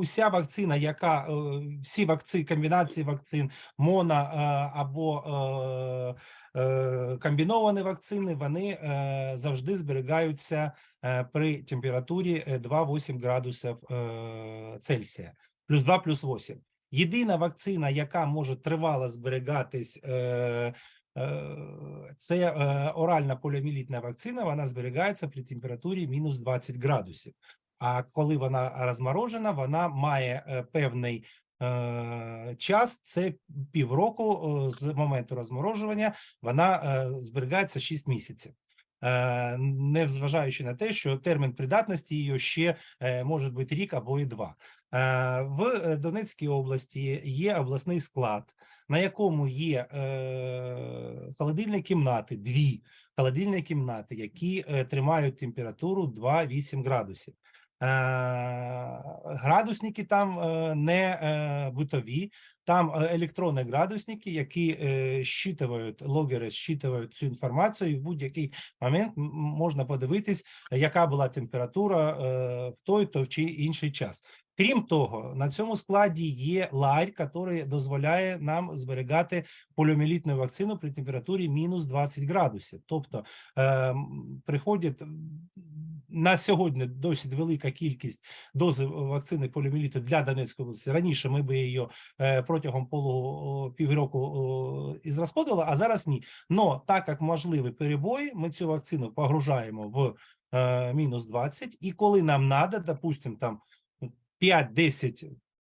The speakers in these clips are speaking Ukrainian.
уся вакцина, яка е, всі вакцини, комбінації вакцин, моно е, або е, комбіновані вакцини, вони завжди зберігаються при температурі е, 2-8 градусів Цельсія, плюс 2, плюс 8. Єдина вакцина, яка може тривало зберігатись, це оральна поліоміелітна вакцина. Вона зберігається при температурі мінус 20 градусів. А коли вона розморожена, вона має е, певний е, час. Це півроку е, з моменту розморожування. Вона зберігається 6 місяців. Не зважаючи на те, що термін придатності її ще може бути рік або і два. В Донецькій області є обласний склад, на якому є холодильні кімнати, дві холодильні кімнати, які тримають температуру 2-8 градусів. Е, Градусники там е, не бутові, там е, електронні градусники, які е, щитують, логери щитують цю інформацію, і в будь-який момент можна подивитись, яка була температура е, в той то чи інший час. Крім того, на цьому складі є ларь, який дозволяє нам зберігати поліоміелітну вакцину при температурі мінус 20 градусів. Тобто е, приходять на сьогодні досить велика кількість дози вакцини поліоміеліту для Донецької області. Раніше ми би її е, протягом полу півроку і зрозходували, а зараз ні. Но так як можливі перебої, ми цю вакцину погружаємо в е, мінус 20, і коли нам треба, допустимо, там 5, 10,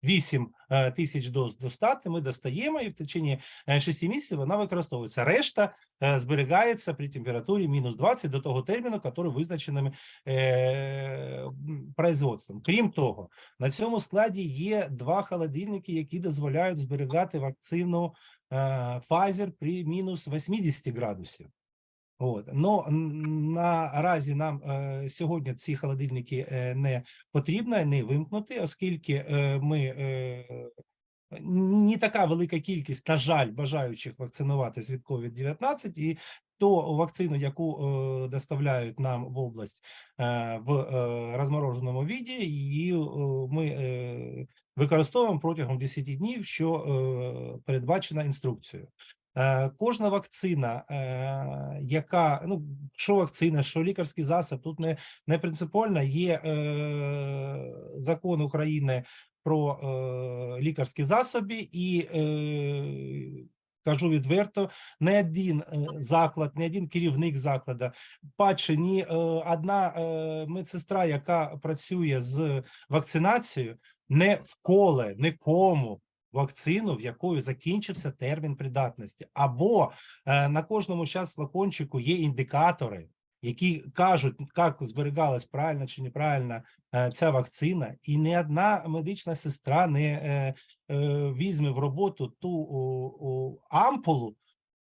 8 е, тисяч доз достати, ми достаємо і в течение 6 місяців вона використовується. Решта е, зберігається при температурі мінус 20 до того терміну, який визначеним е, производством. Крім того, на цьому складі є два холодильники, які дозволяють зберігати вакцину е, Pfizer при мінус 80 градусів. От. Но наразі нам е, сьогодні ці холодильники е, не потрібно, не вимкнути, оскільки е, ми е, не така велика кількість, на жаль, бажаючих вакцинуватись від COVID-19, і ту вакцину, яку е, доставляють нам в область е, в е, розмороженому віді, її е, ми е, використовуємо протягом 10 днів, що е, передбачена інструкцією. Е, Кожна вакцина, е, яка ну що вакцина, що лікарський засіб, тут не, не принципіально. Є е, закон України про е, лікарські засоби, і е, кажу відверто, не один е, заклад, не один керівник закладу, паче ні одна медсестра, яка працює з вакцинацією, не вколе нікому вакцину, в якої закінчився термін придатності, або е, на кожному час флакончику є індикатори, які кажуть, як зберігалась правильно чи неправильно е, ця вакцина, і ні одна медична сестра не е, е, візьме в роботу ту о, о, ампулу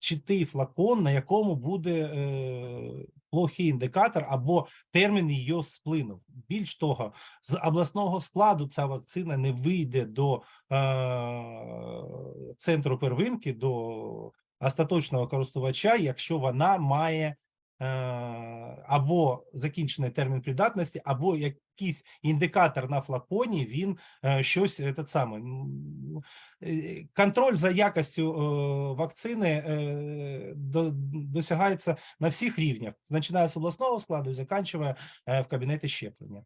чи той флакон, на якому буде е, плохий індикатор або термін її сплинув. Більш того, з обласного складу ця вакцина не вийде до е, центру первинки, до остаточного користувача, якщо вона має або закінчений термін придатності, або якийсь індикатор на флаконі, він е, щось це саме. е, Контроль за якістю е, вакцини е, досягається на всіх рівнях, починає з обласного складу і закінчує е, в кабінеті щеплення.